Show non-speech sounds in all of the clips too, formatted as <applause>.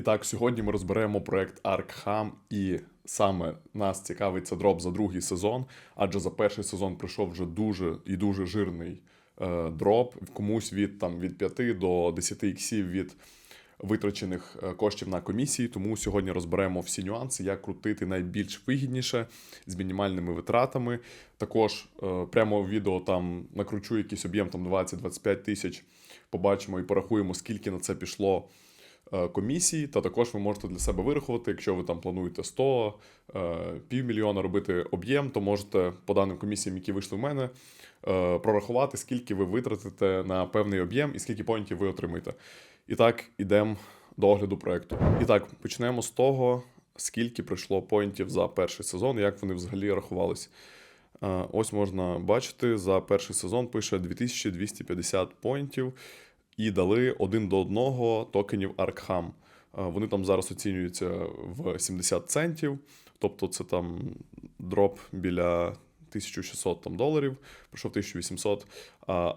І так, сьогодні ми розберемо проект Arkham, і саме нас цікавить це дроп за другий сезон, адже за перший сезон прийшов вже дуже і дуже жирний е, дроп. Комусь від там від 5 до 10 іксів від витрачених е, коштів на комісії. Тому сьогодні розберемо всі нюанси, як крутити найбільш вигідніше з мінімальними витратами. Також е, прямо в відео там накручу якийсь об'єм там 20-25 тисяч. Побачимо і порахуємо, скільки на це пішло комісії. Та також ви можете для себе вирахувати, якщо ви там плануєте 100, е, півмільйона робити об'єм, то можете по даним комісіям, які вийшли в мене, е, прорахувати, скільки ви витратите на певний об'єм і скільки поінтів ви отримаєте. І так, ідемо до огляду проекту. І так, почнемо з того, скільки пройшло поінтів за перший сезон, і як вони взагалі рахувались. Е, Ось можна бачити, за перший сезон пише 2250 поінтів і дали один до одного токенів Arkham. Е, Вони там зараз оцінюються в 70 центів, тобто це там дроп біля 1600 там, доларів, пройшов 1800,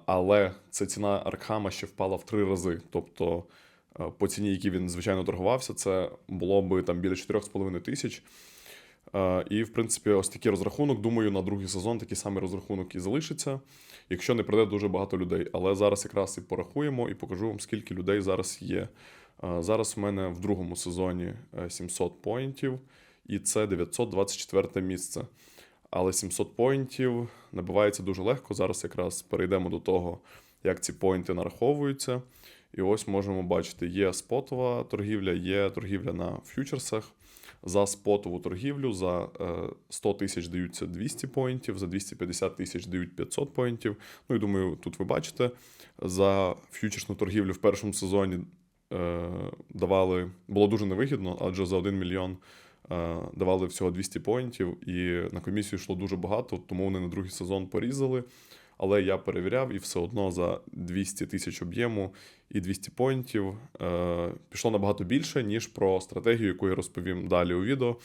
але ця ціна Аркхама ще впала в три рази. Тобто е, по ціні, якій він звичайно торгувався, це було би там біля 4,5 тисяч. Е, І, в принципі, ось такий розрахунок. Думаю, на другий сезон такий самий розрахунок і залишиться, якщо не прийде дуже багато людей. Але зараз якраз і порахуємо і покажу вам, скільки людей зараз є. Е, Зараз у мене в другому сезоні е, 700 поінтів, і це 924 місце. Але 700 поінтів набивається дуже легко. Зараз якраз перейдемо до того, як ці поінти нараховуються. І ось можемо бачити: є спотова торгівля, є торгівля на фьючерсах. За спотову торгівлю за е, 100 тисяч даються 200 поінтів, за 250 тисяч дають 500 поінтів. Ну і думаю, тут ви бачите, за фьючерсну торгівлю в першому сезоні е, давали, було дуже невигідно, адже за 1 мільйон е, давали всього 200 поінтів, і на комісію йшло дуже багато, тому вони на другий сезон порізали. Але я перевіряв і все одно за 200 тисяч об'єму і 200 поінтів е, пішло набагато більше, ніж про стратегію, яку я розповім далі у відео.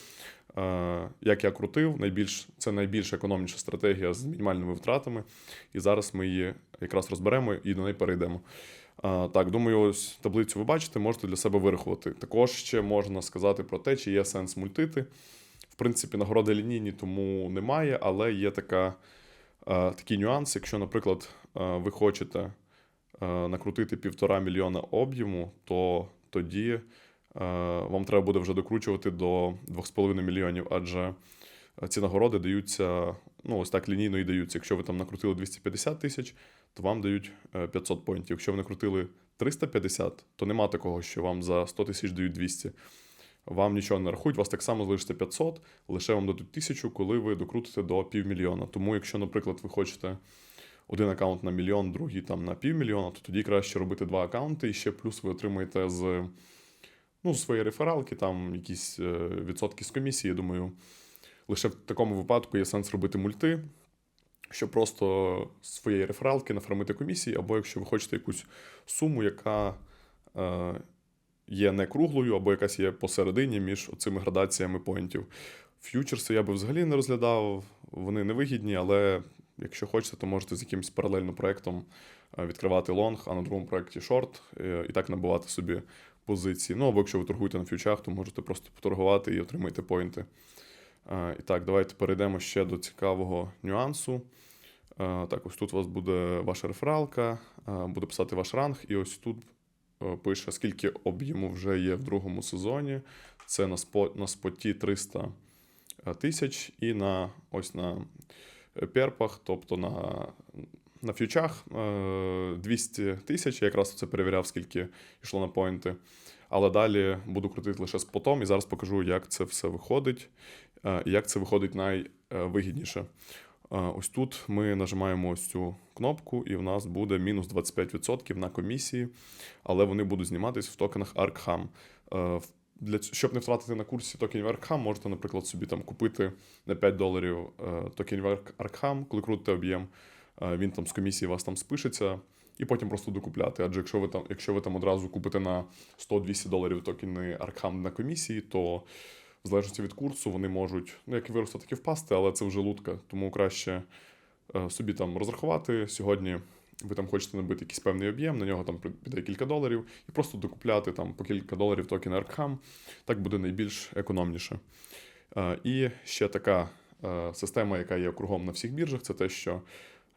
Е, як я крутив, найбільш, це найбільш економніша стратегія з мінімальними втратами. І зараз ми її якраз розберемо і до неї перейдемо. Е, так, думаю, ось таблицю ви бачите, можете для себе вирахувати. Також ще можна сказати про те, чи є сенс мультити. В принципі, нагороди лінійні, тому немає, але є така, такий нюанс. Якщо, наприклад, е, ви хочете е, накрутити півтора мільйона об'єму, то тоді е, вам треба буде вже докручувати до 2,5 мільйонів, адже ці нагороди даються, ну, ось так лінійно і даються. Якщо ви там накрутили 250 тисяч, то вам дають е, 500 поінтів. Якщо ви накрутили 350, то нема такого, що вам за 100 тисяч дають 200. Вам нічого не рахують, у вас так само залишиться 500, лише вам дадуть 1000, коли ви докрутите до півмільйона. Тому, якщо, наприклад, ви хочете один аккаунт на мільйон, другий там на півмільйона, то тоді краще робити два аккаунти, і ще плюс ви отримаєте з ну, своєї рефералки, там якісь е, відсотки з комісії. Думаю, лише в такому випадку є сенс робити мульти, щоб просто з своєї рефералки нафармити комісії, або якщо ви хочете якусь суму, яка е, є не круглою, або якась є посередині між цими градаціями поінтів. Ф'ючерси я би взагалі не розглядав, вони невигідні, але якщо хочете, то можете з якимось паралельним проєктом е, відкривати лонг, а на другому проєкті шорт, е, і так набувати собі позиції. Ну або якщо ви торгуєте на фьючах, то можете просто поторгувати і отримаєте поінти. Е, І так, давайте перейдемо ще до цікавого нюансу. Так, ось тут у вас буде ваша рефералка, буде писати ваш ранг, і ось тут пише, скільки об'єму вже є в другому сезоні. Це на на споті 300 тисяч, і на ось на перпах, тобто на, на фьючах е, 200 тисяч. Я якраз це перевіряв, скільки йшло на поінти. Але далі буду крутити лише спотом, і зараз покажу, як це все виходить, е, і як це виходить найвигідніше. Ось тут ми нажимаємо ось цю кнопку, і в нас буде мінус 25% на комісії, але вони будуть зніматись в токенах Arkham. Для, щоб не втратити на курсі токенів Arkham, можете, наприклад, собі там купити на 5 доларів токенів Ark- Arkham, коли крутите об'єм, він там з комісії вас там спишеться, і потім просто докупляти. Адже якщо ви там, якщо ви там одразу купите на 100-200 доларів токени Arkham на комісії, то в залежності від курсу вони можуть, ну як і вирости, так і впасти, але це вже лутка. Тому краще е, собі там розрахувати. Сьогодні ви там хочете набити якийсь певний об'єм, на нього там піде кілька доларів, і просто докупляти там по кілька доларів токен Arkham, так буде найбільш економніше. Е, І ще така е, система, яка є кругом на всіх біржах, це те, що,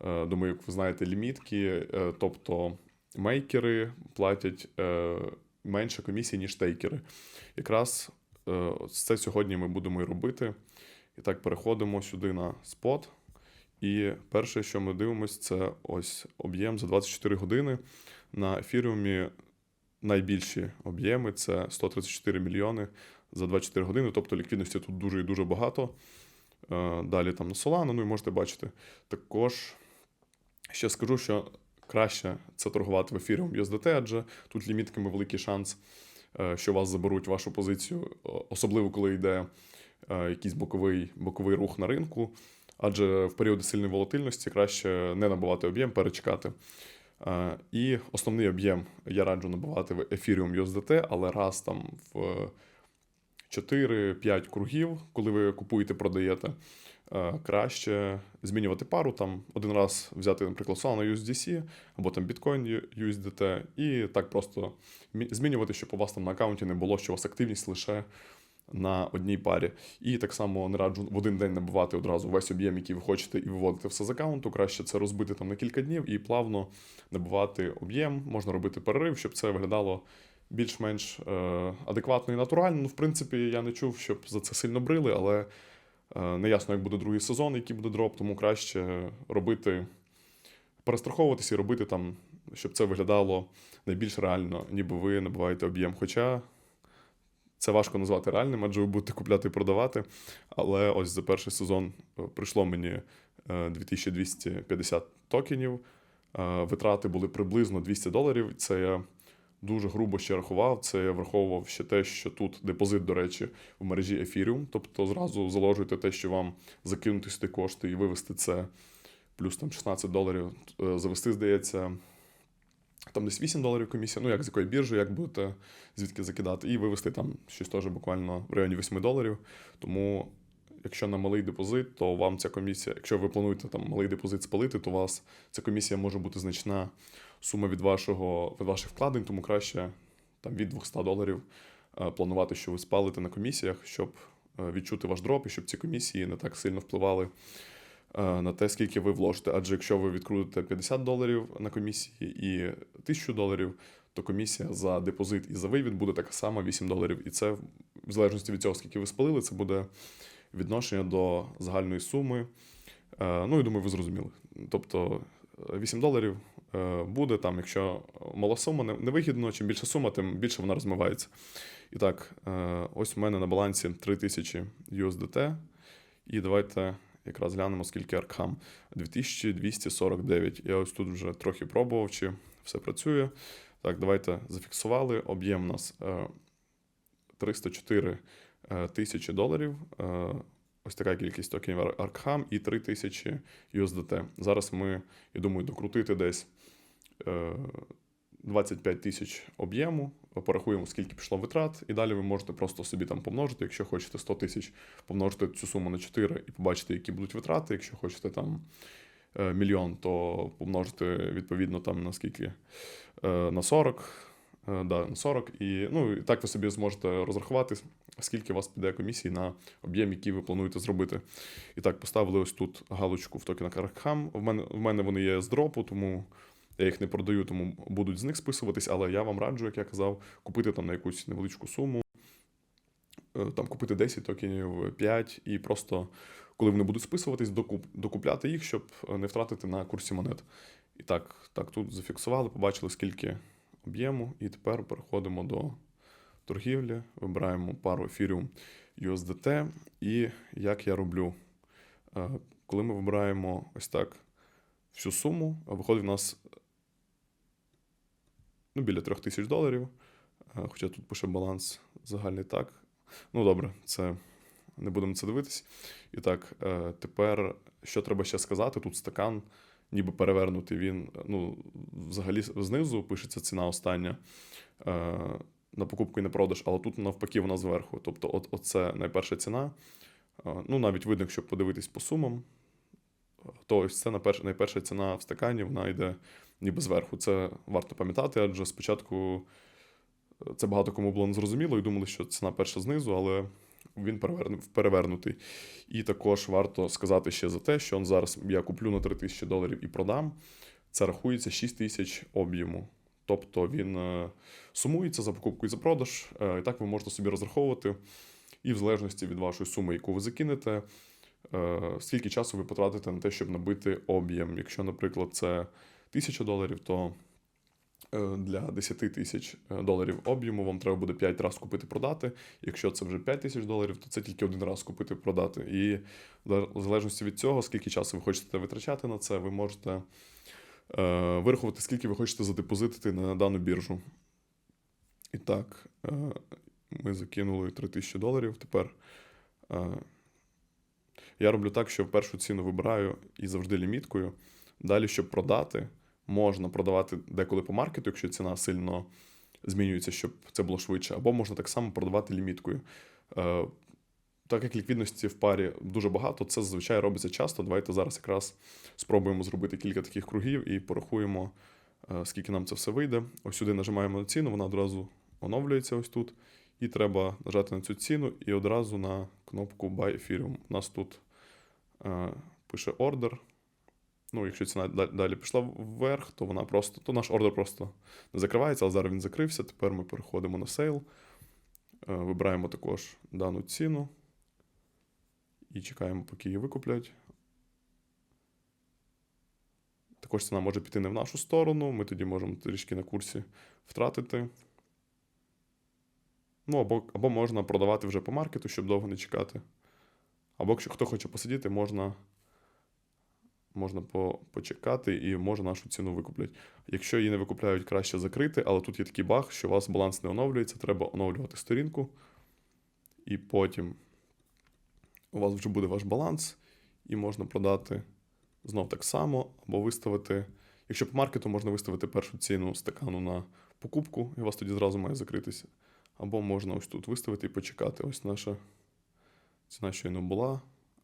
думаю, як ви знаєте, лімітки, тобто мейкери платять менше комісії, ніж тейкери. Якраз це сьогодні ми будемо і робити. І так, переходимо сюди на спот. І перше, що ми дивимося, це ось об'єм за 24 години. На ефіріумі найбільші об'єми це 134 мільйони за 24 години. Тобто ліквідності тут дуже і дуже багато. Е, Далі там на Solana, ну і можете бачити. Також ще скажу, що краще це торгувати в Ethereum USDT, адже тут лімітками великий шанс, е, що вас заберуть вашу позицію, особливо коли йде е, якийсь боковий, боковий рух на ринку. Адже в періоди сильної волатильності краще не набувати об'єм, перечекати. Е, І основний об'єм я раджу набувати в Ethereum USDT, але раз там в 4-5 кругів, коли ви купуєте, продаєте, е, краще змінювати пару, там один раз взяти, наприклад, Solana USDC або там Bitcoin USDT, і так просто змінювати, щоб у вас там на аккаунті не було, що у вас активність лише на одній парі. І так само не раджу в один день набивати одразу весь об'єм, який ви хочете, і виводити все з аккаунту. Краще це розбити там на кілька днів і плавно набивати об'єм. Можна робити перерив, щоб це виглядало більш-менш е, адекватно і натурально. Ну, в принципі, я не чув, щоб за це сильно брили, але е, не ясно, як буде другий сезон, який буде дроп, тому краще робити, перестраховуватися і робити там, щоб це виглядало найбільш реально, ніби ви набиваєте об'єм. Хоча це важко назвати реальним, адже ви будете купляти і продавати. Але ось за перший сезон е, прийшло мені е, 2250 токенів. Витрати були приблизно 200 доларів. Це я дуже грубо ще рахував. Це я враховував ще те, що тут депозит, до речі, в мережі Ethereum. Тобто зразу заложуєте те, що вам закинути сюди кошти і вивести це плюс там 16 доларів. Е, Завести, здається, там десь 8 доларів комісія, ну як з якої біржі, як будете звідки закидати, і вивести там щось теж буквально в районі 8 доларів. Тому, якщо на малий депозит, то вам ця комісія, якщо ви плануєте там малий депозит спалити, то у вас ця комісія може бути значна сума від вашого від ваших вкладень, тому краще там від 200 доларів е, планувати, що ви спалите на комісіях, щоб е, відчути ваш дроп і щоб ці комісії не так сильно впливали е, на те, скільки ви вложите. Адже якщо ви відкрутите 50 доларів на комісії і 1000 доларів, то комісія за депозит і за вивід буде така сама 8 доларів. І це в залежності від цього, скільки ви спалили, це буде відношення до загальної суми. Ну і думаю, ви зрозуміли. Тобто 8 доларів е, буде там, якщо мала сума, не- невигідно, чим більша сума, тим більше вона розмивається. І так, е, ось у мене на балансі 3000 USDT. І давайте якраз глянемо, скільки Arkham. 2249. Я ось тут вже трохи пробував, чи все працює. Так, давайте зафіксували. Об'єм у нас е, 304 е, тисячі доларів. Е, Ось така кількість токенів Arkham і 3000 USDT. Зараз ми, я думаю, докрутити десь е, 25 тисяч об'єму, порахуємо, скільки пішло витрат, і далі ви можете просто собі там помножити, якщо хочете 100 тисяч, помножити цю суму на 4 і побачити, які будуть витрати. Якщо хочете там е, мільйон, то помножити відповідно там на скільки е, на 40. Е, Да, 40. І, ну, і так ви собі зможете розрахувати, скільки у вас піде комісії на об'єм, який ви плануєте зробити. І так, поставили ось тут галочку в токенах Arkham. В мене, в мене вони є з дропу, тому я їх не продаю, тому будуть з них списуватись, але я вам раджу, як я казав, купити там на якусь невеличку суму, е, там купити 10 токенів, 5, і просто, коли вони будуть списуватись, докуп, докупляти їх, щоб е, не втратити на курсі монет. І так, так, тут зафіксували, побачили, скільки об'єму, і тепер переходимо до торгівлі, вибираємо пару Ethereum USDT. І як я роблю, Е, коли ми вибираємо ось так всю суму, а виходить в нас ну, біля 3000 доларів. Е, Хоча тут пише баланс загальний так. Ну, добре, це не будемо це дивитись. І так, е, тепер що треба ще сказати? Тут стакан, ніби перевернутий він. Ну, взагалі знизу пишеться ціна остання е, на покупку і на продаж, але тут навпаки вона зверху. Тобто, от, оце найперша ціна. Е, Ну, навіть видно, якщо подивитись по сумам, то ось це найперша, ціна в стакані, вона йде ніби зверху. Це варто пам'ятати, адже спочатку е, це багато кому було незрозуміло і думали, що ціна перша знизу, але він перевернутий. І також варто сказати ще за те, що он зараз я куплю на 3 тисячі доларів і продам. Це рахується 6 тисяч об'єму. Тобто він е, сумується за покупку і за продаж. Е, І так ви можете собі розраховувати. І в залежності від вашої суми, яку ви закинете, е, скільки часу ви потратите на те, щоб набити об'єм. Якщо, наприклад, це 1000 доларів, то для 10 тисяч е, доларів об'єму вам треба буде 5 разів купити продати. Якщо це вже 5 тисяч доларів, то це тільки один раз купити продати. І в залежності від цього, скільки часу ви хочете витрачати на це, ви можете е, вирахувати, скільки ви хочете задепозитити на дану біржу. І так, е, ми закинули 3000 доларів. Тепер е, я роблю так, що першу ціну вибираю і завжди ліміткою. Далі, щоб продати, можна продавати деколи по маркету, якщо ціна сильно змінюється, щоб це було швидше, або можна так само продавати ліміткою. Е, Так як ліквідності в парі дуже багато, це зазвичай робиться часто. Давайте зараз якраз спробуємо зробити кілька таких кругів і порахуємо, е, скільки нам це все вийде. Ось сюди нажимаємо на ціну, вона одразу оновлюється ось тут. І треба нажати на цю ціну і одразу на кнопку Buy Ethereum. У нас тут е, пише ордер. Ну, якщо ціна далі пішла вверх, то вона просто, то наш ордер просто не закривається, але зараз він закрився. Тепер ми переходимо на сейл. Е, Вибираємо також дану ціну. І чекаємо, поки її викуплять. Також ціна може піти не в нашу сторону. Ми тоді можемо трішки на курсі втратити. Ну, або, або можна продавати вже по маркету, щоб довго не чекати. Або якщо хто хоче посидіти, можна, можна по, почекати і може нашу ціну викуплять. Якщо її не викупляють, краще закрити, але тут є такий баг, що у вас баланс не оновлюється, треба оновлювати сторінку. І потім у вас вже буде ваш баланс, і можна продати знов так само, або виставити. Якщо по маркету можна виставити першу ціну стакану на покупку, і у вас тоді зразу має закритися. Або можна ось тут виставити і почекати. Ось наша ціна щойно була,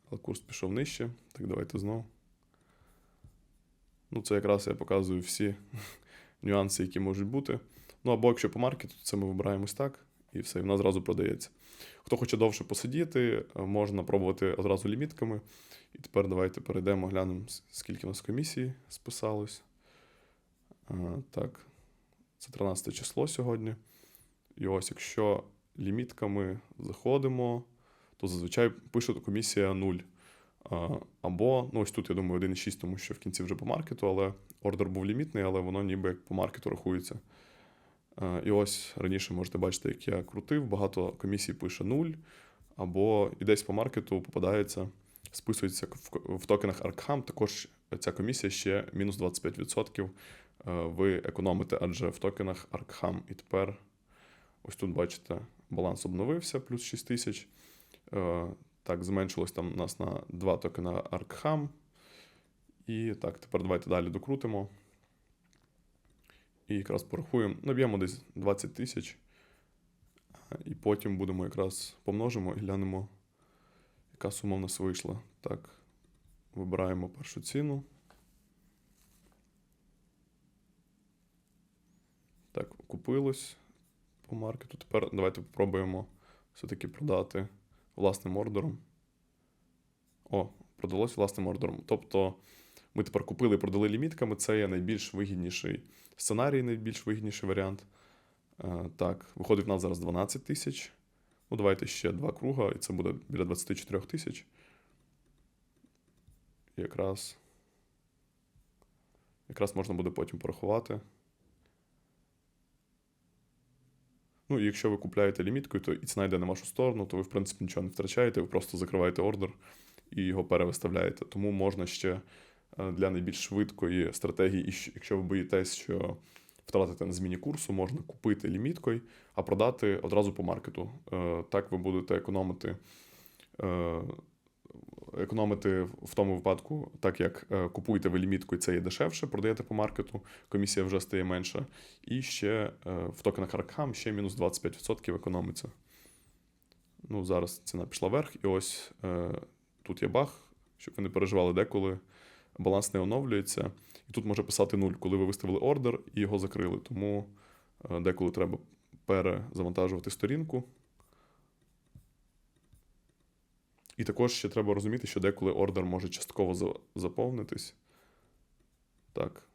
але курс пішов нижче. Так, давайте знову. Ну, це якраз я показую всі <laughs> нюанси, які можуть бути. Ну, або якщо по маркету, то це ми вибираємо ось так, і все, і вона зразу продається. Хто хоче довше посидіти, е, можна пробувати одразу лімітками. І тепер давайте перейдемо, глянемо, скільки у нас комісії списалось. А, так, це 13 число сьогодні. І ось, якщо лімітками заходимо, то зазвичай пише комісія 0. А, Або, ну ось тут, я думаю, 1,6, тому що в кінці вже по маркету, але ордер був лімітний, але воно ніби як по маркету рахується. І ось раніше можете бачити, як я крутив, багато комісій пише 0, або і десь по маркету попадається, списується в, в токенах Arkham, також ця комісія ще мінус 25% е, ви економите, адже в токенах Arkham. І тепер ось тут бачите, баланс обновився, плюс 6 тисяч. Так, зменшилось там у нас на 2 токена Arkham. І так, тепер давайте далі докрутимо. І якраз порахуємо, наб'ємо десь 20 тисяч. І потім будемо якраз помножимо і глянемо, яка сума в нас вийшла. Так, вибираємо першу ціну. Так, купилось по маркету. Тепер давайте спробуємо все-таки продати власним ордером. О, продалось власним ордером. Тобто ми тепер купили і продали лімітками. Це є найбільш вигідніший сценарій, найбільш вигідніший варіант. Е, Так, виходить в нас зараз 12 тисяч. Ну, давайте ще два круга, і це буде біля 24 тисяч. Якраз. Якраз можна буде потім порахувати. Ну, і якщо ви купляєте ліміткою, то і ціна йде на вашу сторону, то ви, в принципі, нічого не втрачаєте, ви просто закриваєте ордер і його перевиставляєте. Тому можна ще е, для найбільш швидкої стратегії, якщо ви боїтесь, що втратите на зміні курсу, можна купити ліміткою, а продати одразу по маркету. Е, Так ви будете економити. Економити в тому випадку, так як е, купуєте ви лімітку, і це є дешевше, продаєте по маркету, комісія вже стає менша. І ще е, в токенах Arkham ще мінус 25% економиться. Ну, зараз ціна пішла вверх, і ось е, тут є баг, щоб ви не переживали деколи. Баланс не оновлюється. І тут може писати 0, коли ви виставили ордер і його закрили. Тому деколи треба перезавантажувати сторінку. І також ще треба розуміти, що деколи ордер може частково заповнитись. Так.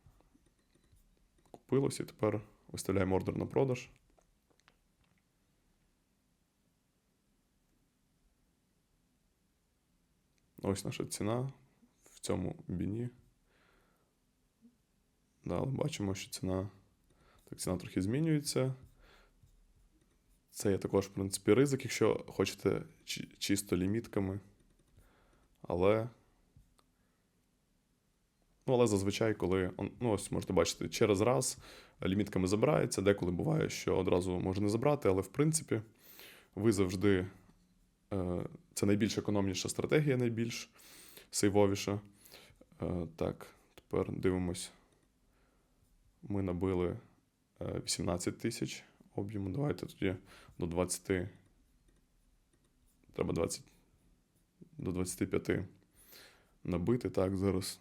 Купилось і тепер виставляємо ордер на продаж. Ось наша ціна в цьому біні. Да, бачимо, що ціна. Так, ціна трохи змінюється. Це є також, в принципі, ризик, якщо хочете чисто лімітками. Але. Ну, але зазвичай, коли. Ну, ось можете бачити, через раз лімітками забирається. Деколи буває, що одразу може не забрати, але в принципі, ви завжди. е, Це найбільш економніша стратегія, найбільш сейвовіша. Е, Так, тепер дивимось. Ми набили е, 18 тисяч об'єму. Давайте тоді до 20. Треба 20, до 25 набити. Так, зараз.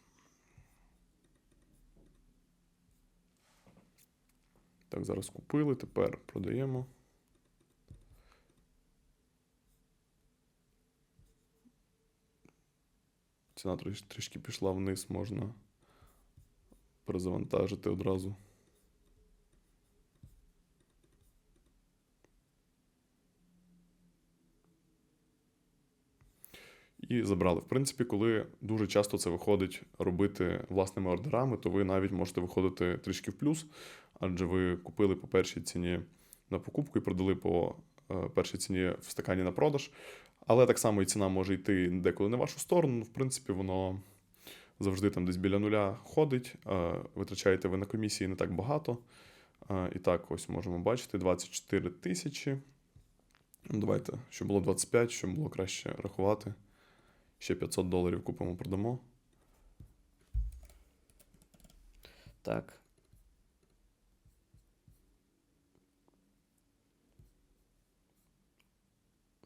Так, зараз купили, тепер продаємо. Ціна тріш- трішки пішла вниз, можна перезавантажити одразу. І забрали. В принципі, коли дуже часто це виходить робити власними ордерами, то ви навіть можете виходити трішки в плюс, адже ви купили по першій ціні на покупку і продали по е, першій ціні в стакані на продаж. Але так само і ціна може йти деколи в вашу сторону. Ну, В принципі, воно завжди там десь біля нуля ходить. е, Витрачаєте ви на комісії не так багато. Е, І так, ось можемо бачити 24 тисячі. Давайте, щоб було 25, щоб було краще рахувати. Ще 500 доларів купимо, продамо. Так.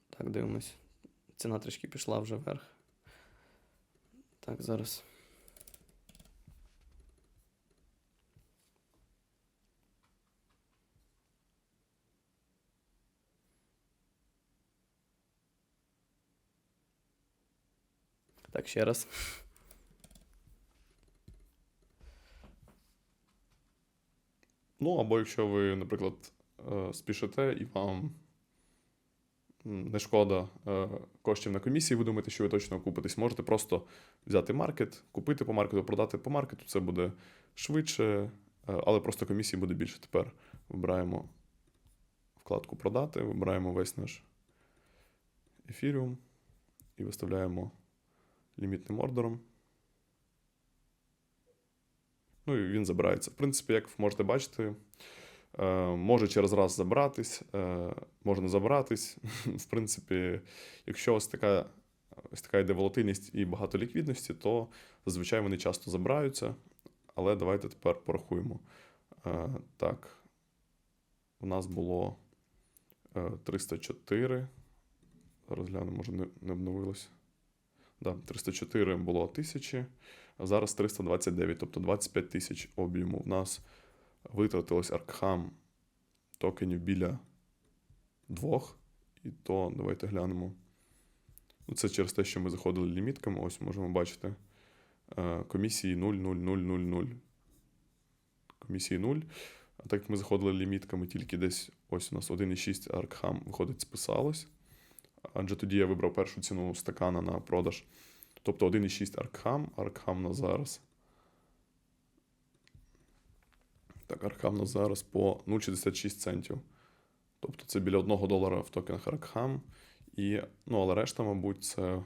Так, дивимось. Ціна трішки пішла вже вверх. Так, зараз. Так, ще раз. Ну, або якщо ви, наприклад, е, спішите і вам не шкода е, коштів на комісії, ви думаєте, що ви точно окупитесь, можете просто взяти маркет, купити по маркету, продати по маркету. Це буде швидше, е, але просто комісії буде більше. Тепер вибираємо вкладку Продати, вибираємо весь наш ефіріум і виставляємо лімітним ордером. Ну і він забирається. В принципі, як можете бачити, е, може через раз забратись, е, може не забратись. <laughs> В принципі, якщо ось така, ось така йде волатильність і багато ліквідності, то зазвичай вони часто забираються. Але давайте тепер порахуємо. Е, Так, у нас було е, 304. Зараз глянемо, може не обновилось. Да, 304 було 1000, а зараз 329, тобто 25 тисяч об'єму. В нас витратилось Аркхам токенів біля двох. І то давайте глянемо. Ну, це через те, що ми заходили лімітками. Ось можемо бачити. е, Комісії 0,0000. Комісії 0. А так як ми заходили лімітками, тільки десь ось у нас 1,6 Аркхам виходить, списалось. Адже тоді я вибрав першу ціну стакана на продаж. Тобто 1,6 Аркхам. Аркхам на зараз. Так, Аркхам на зараз по 0,66 центів. Тобто це біля 1 долара в токенах Аркхам. І, ну, але решта, мабуть, це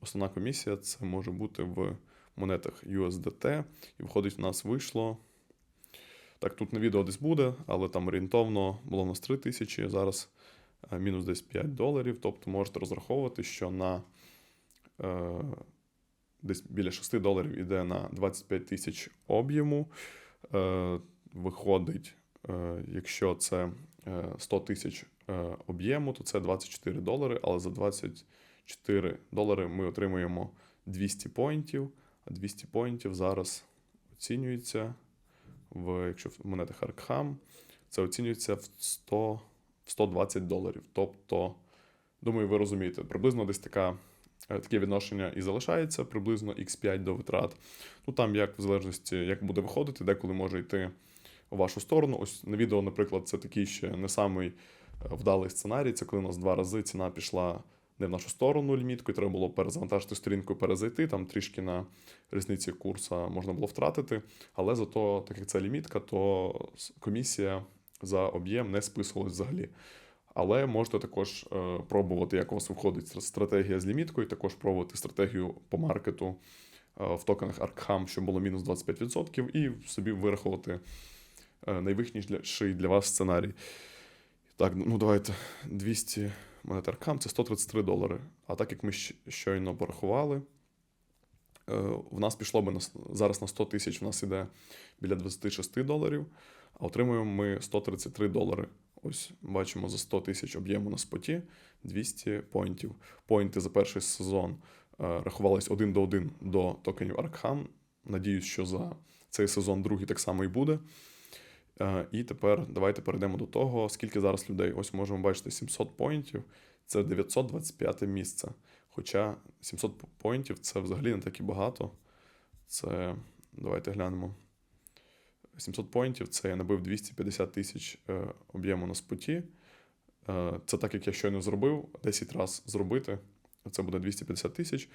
основна комісія це може бути в монетах USDT. І виходить, в нас вийшло. Так, тут на відео десь буде, але там орієнтовно було в нас 3 тисячі, зараз мінус десь 5 доларів. Тобто можете розраховувати, що на е, десь біля 6 доларів іде на 25 тисяч об'єму. Е, виходить, е, якщо це е, 100 тисяч е, об'єму, то це 24 долари, але за 24 долари ми отримуємо 200 поінтів, а 200 поінтів зараз оцінюється в, якщо в монетах Аркхам, це оцінюється в 100, в 120 доларів. Тобто, думаю, ви розумієте, приблизно десь така, е, таке відношення і залишається, приблизно x5 до витрат. Ну там як в залежності, як буде виходити, деколи може йти у вашу сторону. Ось на відео, наприклад, це такий ще не самий е, вдалий сценарій. Це коли у нас два рази ціна пішла не в нашу сторону лімітку, і треба було перезавантажити сторінку перезайти. Там трішки на різниці курсу можна було втратити. Але зато, так як це лімітка, то комісія за об'єм не списувалась взагалі. Але можете також е, пробувати, як у вас виходить стратегія з ліміткою, також пробувати стратегію по маркету е, в токенах Arkham, щоб було мінус 25%, і собі вирахувати е, найвигідніший для вас сценарій. Так, ну давайте 200 монет Arkham це 133 долари. А так як ми щойно порахували, в нас пішло би зараз на 100 тисяч, в нас іде біля 26 доларів, а отримуємо ми 133 долари. Ось бачимо за 100 тисяч об'єму на споті 200 поінтів. Поінти за перший сезон е, рахувались один до один до токенів Arkham. Надіюсь, що за цей сезон другий так само і буде. Е, І тепер давайте перейдемо до того, скільки зараз людей. Ось можемо бачити 700 поінтів. Це 925 місце. Хоча 700 поінтів це взагалі не так і багато. Це давайте глянемо. 700 поінтів це я набив 250 тисяч е, об'єму на споті. Е, це так, як я щойно зробив, 10 разів зробити. Це буде 250 тисяч.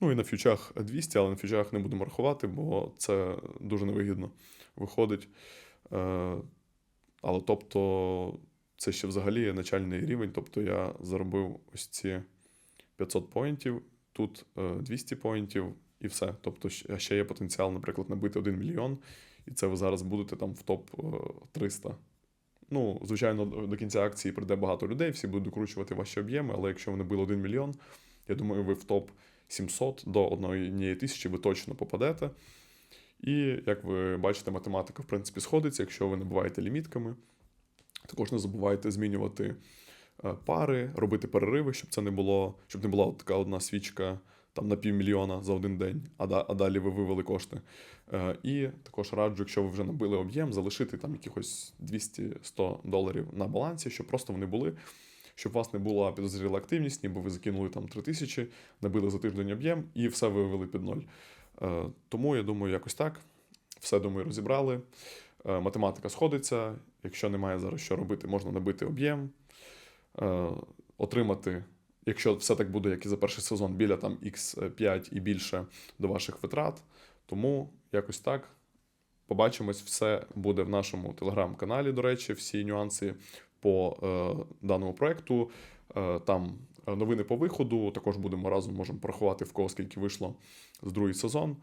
Ну і на фьючах 200, але на фьючах не будемо рахувати, бо це дуже невигідно виходить. Е, але тобто, це ще взагалі начальний рівень. Тобто я заробив ось ці 500 поінтів, тут е, 200 поінтів і все. Тобто, ще є потенціал, наприклад, набити 1 мільйон, і це ви зараз будете там в топ е, 300. Ну, звичайно, до кінця акції прийде багато людей, всі будуть докручувати ваші об'єми, але якщо вони били 1 мільйон, я думаю, ви в топ 700 до 1 тисячі ви точно попадете. І як ви бачите, математика в принципі сходиться, якщо ви набуваєте лімітками. Також не забувайте змінювати е, пари, робити перериви, щоб це не було, щоб не була така одна свічка там на півмільйона за один день, а далі ви вивели кошти. Е, І також раджу, якщо ви вже набили об'єм, залишити там якихось 200-100 доларів на балансі, щоб просто вони були. Щоб у вас не була підозріла активність, ніби ви закинули там 3 тисячі, набили за тиждень об'єм і все вивели під ноль. Е, Тому я думаю, якось так. Все думаю, розібрали. Е, Математика сходиться. Якщо немає зараз що робити, можна набити об'єм, отримати, якщо все так буде, як і за перший сезон, біля там X5 і більше до ваших витрат. Тому якось так. Побачимось, все буде в нашому телеграм-каналі. До речі, всі нюанси по е, даному проекту. Е, там е, новини по виходу. Також будемо разом можемо порахувати в кого скільки вийшло з другий сезон.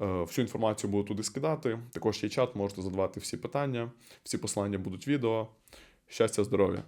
Е, Всю інформацію буду туди скидати. Також є чат, можете задавати всі питання. Всі посилання будуть відео. Щастя, здоров'я!